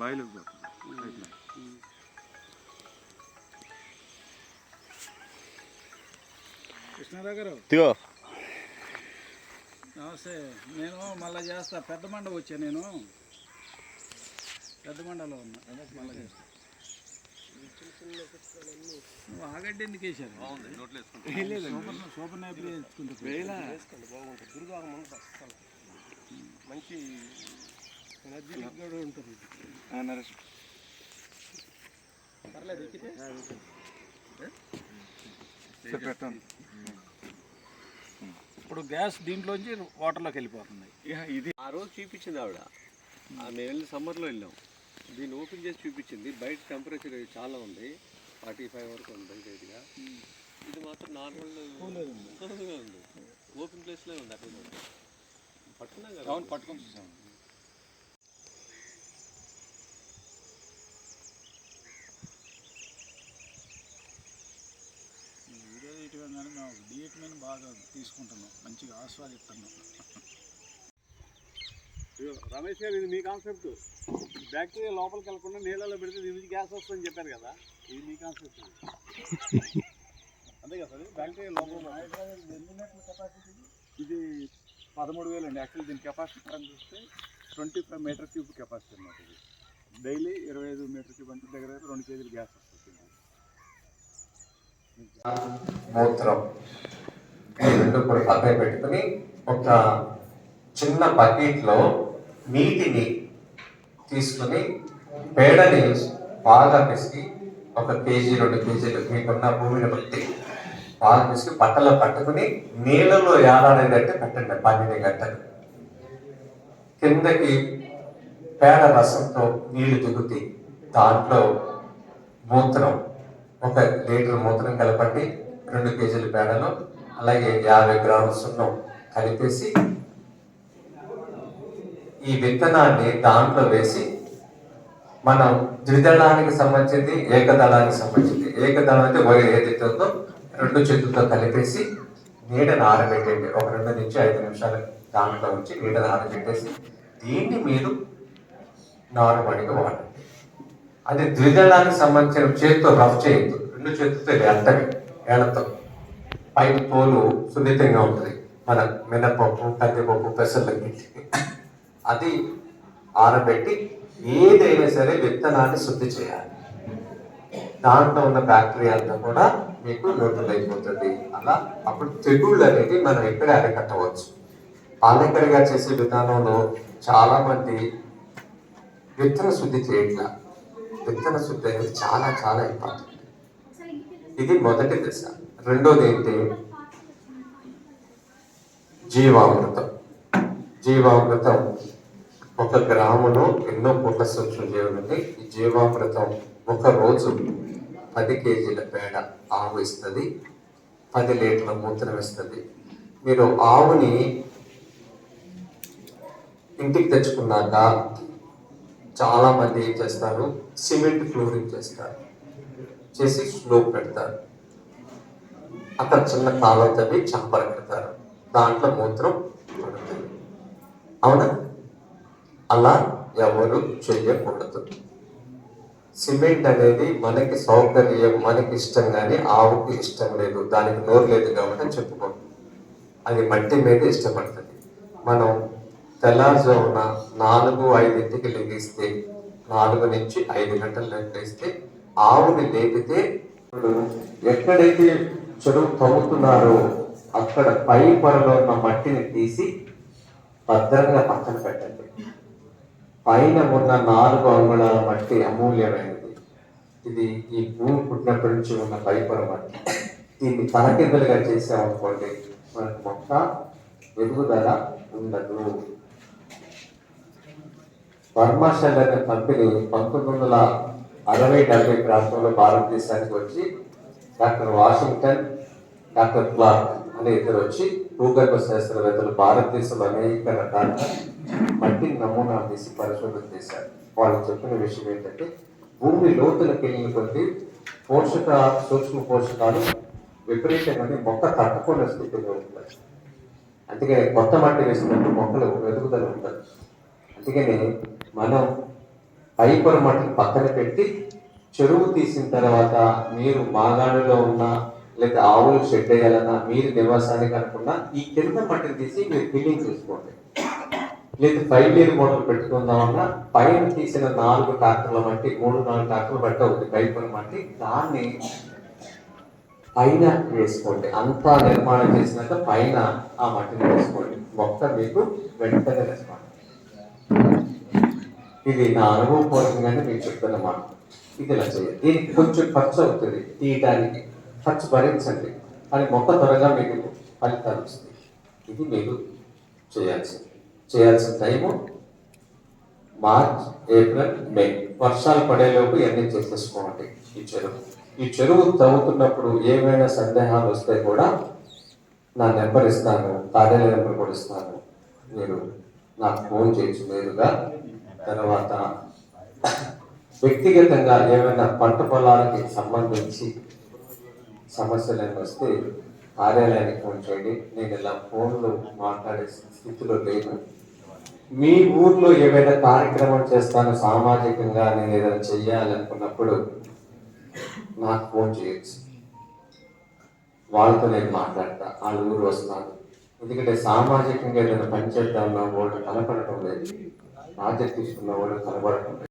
బాయిలోకి పోతుంది pipe line. Krishnarao గారు. ఇదిగో. నమస్తే. నేను మళ్ళీ చేస్తా. పెద్ద మండ వచ్చా నేను? పెద్ద మండలో ఉన్నా. మళ్ళీ చేస్తా. నువ్వు ఆగడ్డి ఎందుకు వేసారు సూపర్ సూపర్ నాయకులు వేసుకుంటా. మంచి ఇప్పుడు గ్యాస్ దీంట్లోంచి వాటర్లోకి వెళ్ళిపోతుంది. ఇది ఆ రోజు చూపించింది ఆవిడ. మేము వెళ్ళి సమ్మర్లో వెళ్ళాం. దీన్ని ఓపెన్ చేసి చూపించింది. బయట టెంపరేచర్ చాలా ఉంది. ఫార్టీ ఫైవ్ వరకు ఉంది బయట ఇదిగా ఇది మాత్రం నార్మల్ ఉంది. ఓపెన్ ప్లేస్లో ఉంది అక్కడ. కూడా. పట్టుకున్నాం కదా. పట్టుకొని చూసాం వీడియో తీయటం కానీ మేము డిఎట్మెంట్ బాగా తీసుకుంటున్నాం. మంచిగా ఆస్వాదిస్తున్నాం రమేష్ గారు ఇది మీ కాన్సెప్ట్. బ్యాక్టీరియా లోపలికి వెళ్ళకుండా నీళ్ళలో పెడితే దీని నుంచి గ్యాస్ వస్తుందని చెప్పారు కదా. ఇది మీ కాన్సెప్ట్. అంతే కదా సార్ బ్యాక్టీరియా లోపల ఇది పదమూడు వేలు అండి. యాక్చువల్లీ దీని కెపాసిటీ పరంగా చూస్తే twenty five metre cube capacity అన్నమాట ఇది. డైలీ ఇరవై ఐదు మీటర్ క్యూబ్ అంటే దగ్గర దగ్గర రెండు కేజీలు గ్యాస్ వస్తుంది. మూత్రం. ఈ రెండు కూడా పక్కన పెట్టుకుని ఒక చిన్న బకెట్లో నీటిని తీసుకుని పేడని బాగా పిసికి ఒక కేజీ రెండు కేజీలు మీకున్న భూమిని బట్టి బాగా పిసికి బట్టలో పట్టుకుని నీళ్ళలో ఏలాడేటట్టు పెట్టండి పన్నెండు గంటలు కిందకి పేడ రసంతో నీళ్ళు దిగుతాయి దాంట్లో మూత్రం ఒక లీటర్ మూత్రం కలపండి రెండు కేజీల పేడలో అలాగే యాభై గ్రాముల సున్నం కలిపేసి ఈ విత్తనాన్ని దాంట్లో వేసి మనం ద్విదళానికి సంబంధించింది ఏకదళానికి సంబంధించింది. ఏకదళం అంటే వరి ఏదైతే ఉందో రెండు చేతులతో కలిపేసి నీడను ఆరబెట్టండి ఒక రెండు నుంచి ఐదు నిమిషాలు దాంట్లో ఉంచి నీడను ఆరబెట్టేసి దీన్ని మీరు నారుమడిగా వాడండి. అది ద్విదళానికి సంబంధించిన చేతితో రఫ్ చేయొద్దు. రెండు చేతులతో ఎత్తవి ఏళ్ళతో పైన తోలు సున్నితంగా ఉంటుంది. మన మినపప్పు కందిపప్పు పెసర్లకి అది ఆరబెట్టి ఏదైనా సరే విత్తనాన్ని శుద్ధి చేయాలి. దాంట్లో ఉన్న బ్యాక్టీరియా అంతా కూడా మీకు న్యూట్రల్ అయిపోతుంది. అలా అప్పుడు తెగుళ్ళు అనేది మనం ఎక్కడ అరికట్టవచ్చు. పాలకరిగా చేసే విధానంలో చాలా మంది విత్తన శుద్ధి చేయట్లా. విత్తన శుద్ధి అనేది చాలా చాలా ఇంపార్టెంట్ ఇది మొదటి దశ. రెండోది ఏంటి జీవామృతం. జీవామృతం ఒక గ్రాములో ఎన్నో కోట్ల సూక్ష్మ జీవులు ఈ జీవామృతం ఒక రోజు పది కేజీల పేడ ఆవు ఇస్తుంది పది లీటర్ల మూత్రం ఇస్తుంది. మీరు ఆవుని ఇంటికి తెచ్చుకున్నాక చాలామంది ఏం చేస్తారు? సిమెంట్ ఫ్లోరింగ్ చేస్తారు. చేసి స్లోప్ పెడతారు. అక్కడ చిన్న కాలం తవ్వి చంపర పెడతారు దాంట్లో మూత్రం పడుతుంది. అవునా? అలా ఎవరు చెయ్యకూడదు సిమెంట్ అనేది మనకి సౌకర్యం మనకి ఇష్టం కానీ ఆవుకి ఇష్టం లేదు. దానికి నోరు లేదు కాబట్టి చెప్పుకోండి అది మట్టి మీద ఇష్టపడుతుంది. మనం తెల్లారుజామున నాలుగు ఐదింటికి లెగిస్తే నాలుగు నుంచి ఐదు గంటలు లెగిస్తే ఆవుని లేపితే ఇప్పుడు ఎక్కడైతే చెరువు తవ్వుతున్నారో. అక్కడ పై పొరలో ఉన్న మట్టిని తీసి భద్రంగా పక్కన పెట్టండి. పైన ఉన్న నాలుగు అంగుళాల మట్టి అమూల్యమైనది. ఇది ఈ భూమి పుట్టినప్పటి నుంచి ఉన్న పైపొర మట్టి. దీన్ని తలకిందులుగా చేసామనుకోండి మనకు మొక్క ఎదుగుదల ఉండదు. బర్మాషల్ అనే కంపెనీ పంతొమ్మిది వందల అరవై డెబ్బై ప్రాంతంలో భారతదేశానికి వచ్చి డాక్టర్ వాషింగ్టన్ డాక్టర్ క్లార్క్ అనే ఇద్దరు వచ్చి భూగర్భ శాస్త్రవేత్తలు భారతదేశంలో అనేక రకాల మట్టి నమూనా తీసి పరిశోధన చేశారు. వాళ్ళు చెప్పిన విషయం ఏంటంటే భూమి లోతులకు వెళ్ళిన కొద్దీ పోషక సూక్ష్మ పోషకాలు విపరీతంగా మొక్క తట్టుకునే స్థితిలో ఉంటాయి. అందుకని కొత్త మట్టి వేసినప్పుడు మొక్కలు ఎదుగుదల ఉంటుంది అందుకని మనం పైపొర మట్టిని పక్కన పెట్టి చెరువు తీసిన తర్వాత మీరు మాగాణిలో ఉన్న లేదా ఆవులు షెడ్ వేయాలన్నా మీరు నివాసానికి అనుకున్నా ఈ కింద మట్టిని తీసి మీరు ఫిల్లింగ్ చేసుకోండి. లేదు ఫైవ్ ఇయర్ మోటార్ పెట్టుకుందామన్నా పైన తీసిన నాలుగు ట్రాక్టర్ల మట్టి మూడు నాలుగు ట్రాక్టర్లు బట్టి అవుతుంది పైపుల మట్టి దాన్ని పైన వేసుకోండి. అంతా నిర్మాణం చేసినాక పైన ఆ మట్టిని వేసుకోండి. మొక్క మీకు వెంటనే రెస్పాండ్. ఇది నా అనుభవపూర్వకంగానే మీకు చెప్తున్నమాట ఇది ఇలా చేయాలి దీనికి కొంచెం ఖర్చు అవుతుంది. తీయడానికి ఖర్చు భరించండి. అని మొక్క త్వరగా మీకు ఫలితాలు వస్తుంది ఇది మీరు చేయాల్సింది. చేయాల్సిన టైము మార్చ్ ఏప్రిల్ మే. వర్షాలు పడేలోపు ఇవన్నీ చేసేసుకోండి. ఈ చెరువు. ఈ చెరువు తవ్వుతున్నప్పుడు ఏమైనా సందేహాలు వస్తే కూడా నా నెంబర్ ఇస్తాను. కార్యాలయ నెంబర్ కూడా ఇస్తాను. మీరు నాకు ఫోన్ చేయొచ్చు నేరుగా తర్వాత వ్యక్తిగతంగా ఏమైనా పంట పొలాలకి సంబంధించి సమస్యలు ఏమైనా వస్తే కార్యాలయానికి ఫోన్ చేయండి. నేను ఇలా ఫోన్లో మాట్లాడే స్థితిలో లేను. మీ ఊర్లో ఏమైనా కార్యక్రమం చేస్తాను సామాజికంగా నేను ఏదైనా చెయ్యాలనుకున్నప్పుడు నాకు ఫోన్ చేయొచ్చు. వాళ్ళతో నేను మాట్లాడతా వాళ్ళ ఊరు వస్తాను. ఎందుకంటే సామాజికంగా ఏదైనా పని చేద్దామన్నా వాళ్ళు కనపడటం లేదు. ప్రాజెక్ట్ తీసుకున్న వాళ్ళు కనబడటం లేదు.